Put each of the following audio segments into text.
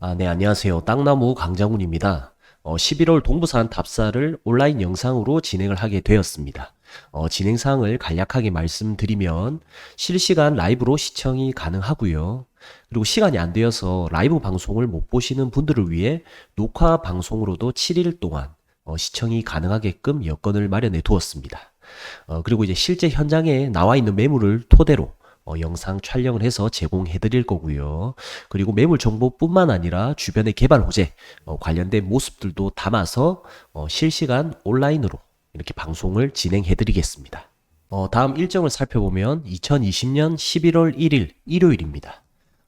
아, 네, 안녕하세요. 땅나무 강장훈입니다. 어, 11월 동부산 답사를 온라인 영상으로 진행을 하게 되었습니다. 어, 진행 사항을 간략하게 말씀드리면 실시간 라이브로 시청이 가능하고요. 그리고 시간이 안 되어서 라이브 방송을 못 보시는 분들을 위해 녹화 방송으로도 7일 동안 어, 시청이 가능하게끔 여건을 마련해 두었습니다. 어, 그리고 이제 실제 현장에 나와 있는 매물을 토대로 어, 영상 촬영을 해서 제공해 드릴 거고요. 그리고 매물 정보뿐만 아니라 주변의 개발 호재 어, 관련된 모습들도 담아서 어, 실시간 온라인으로 이렇게 방송을 진행해 드리겠습니다. 어, 다음 일정을 살펴보면 2020년 11월 1일 일요일입니다.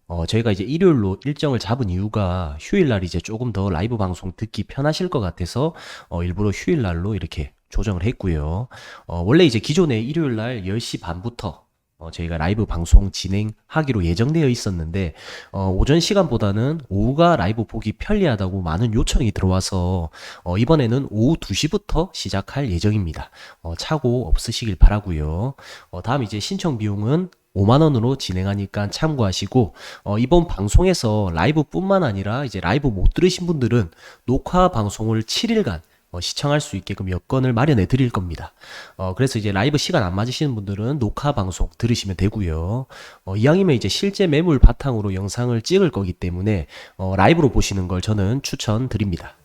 어, 저희가 이제 일요일로 일정을 잡은 이유가 휴일날 이제 조금 더 라이브 방송 듣기 편하실 것 같아서 어, 일부러 휴일날로 이렇게 조정을 했고요. 어, 원래 이제 기존에 일요일날 10시 반부터 어, 저희가 라이브 방송 진행하기로 예정되어 있었는데 어, 오전 시간보다는 오후가 라이브 보기 편리하다고 많은 요청이 들어와서 어, 이번에는 오후 2시부터 시작할 예정입니다. 어, 차고 없으시길 바라고요. 어, 다음 이제 신청 비용은 5만 원으로 진행하니까 참고하시고 어, 이번 방송에서 라이브 뿐만 아니라 이제 라이브 못 들으신 분들은 녹화 방송을 7일간 어, 시청할 수 있게끔 여건을 마련해 드릴 겁니다. 어, 그래서 이제 라이브 시간 안 맞으시는 분들은 녹화 방송 들으시면 되고요. 어, 이왕이면 이제 실제 매물 바탕으로 영상을 찍을 거기 때문에 어, 라이브로 보시는 걸 저는 추천드립니다.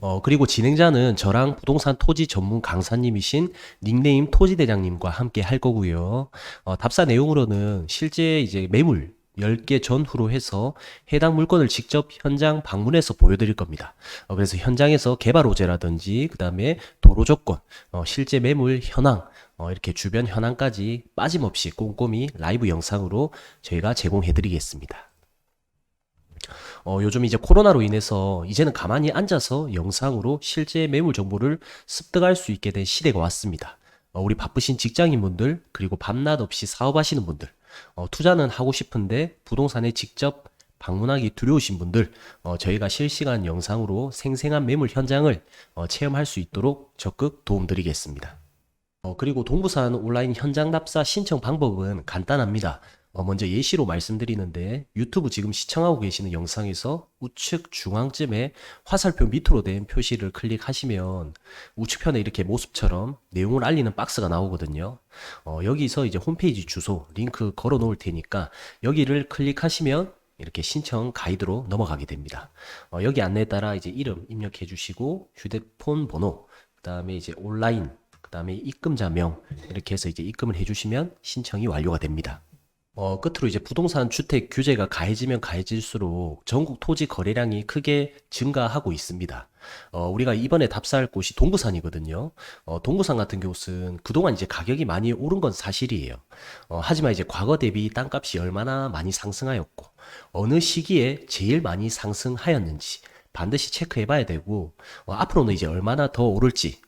어, 그리고 진행자는 저랑 부동산 토지 전문 강사님이신 닉네임 토지대장님과 함께 할 거고요. 어, 답사 내용으로는 실제 이제 매물 10개 전후로 해서 해당 물건을 직접 현장 방문해서 보여드릴 겁니다. 어, 그래서 현장에서 개발 호재라든지, 그 다음에 도로 조건, 어, 실제 매물 현황, 어, 이렇게 주변 현황까지 빠짐없이 꼼꼼히 라이브 영상으로 저희가 제공해 드리겠습니다. 어, 요즘 이제 코로나로 인해서 이제는 가만히 앉아서 영상으로 실제 매물 정보를 습득할 수 있게 된 시대가 왔습니다. 어, 우리 바쁘신 직장인분들, 그리고 밤낮 없이 사업하시는 분들, 어, 투자는 하고 싶은데 부동산에 직접 방문하기 두려우신 분들, 어, 저희가 실시간 영상으로 생생한 매물 현장을 어, 체험할 수 있도록 적극 도움드리겠습니다. 어, 그리고 동부산 온라인 현장 답사 신청 방법은 간단합니다. 어, 먼저 예시로 말씀드리는데 유튜브 지금 시청하고 계시는 영상에서 우측 중앙쯤에 화살표 밑으로 된 표시를 클릭하시면 우측편에 이렇게 모습처럼 내용을 알리는 박스가 나오거든요. 어, 여기서 이제 홈페이지 주소 링크 걸어 놓을 테니까 여기를 클릭하시면 이렇게 신청 가이드로 넘어가게 됩니다. 어, 여기 안내에 따라 이제 이름 입력해 주시고 휴대폰 번호, 그 다음에 이제 온라인, 그 다음에 입금자명 이렇게 해서 이제 입금을 해 주시면 신청이 완료가 됩니다. 어, 끝으로 이제 부동산 주택 규제가 가해지면 가해질수록 전국 토지 거래량이 크게 증가하고 있습니다. 어, 우리가 이번에 답사할 곳이 동부산이거든요. 어, 동부산 같은 곳은 그동안 이제 가격이 많이 오른 건 사실이에요. 어, 하지만 이제 과거 대비 땅값이 얼마나 많이 상승하였고, 어느 시기에 제일 많이 상승하였는지 반드시 체크해 봐야 되고, 어, 앞으로는 이제 얼마나 더 오를지,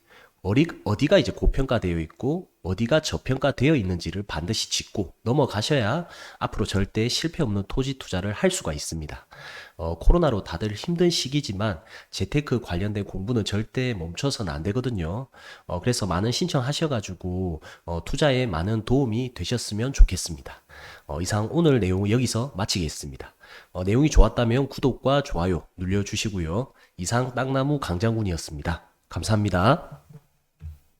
어디, 어디가 이제 고평가되어 있고 어디가 저평가되어 있는지를 반드시 짚고 넘어가셔야 앞으로 절대 실패 없는 토지 투자를 할 수가 있습니다. 어, 코로나로 다들 힘든 시기지만 재테크 관련된 공부는 절대 멈춰서는 안 되거든요. 어, 그래서 많은 신청하셔가지고 어, 투자에 많은 도움이 되셨으면 좋겠습니다. 어, 이상 오늘 내용 여기서 마치겠습니다. 어, 내용이 좋았다면 구독과 좋아요 눌러주시고요. 이상 땅나무 강장군이었습니다. 감사합니다.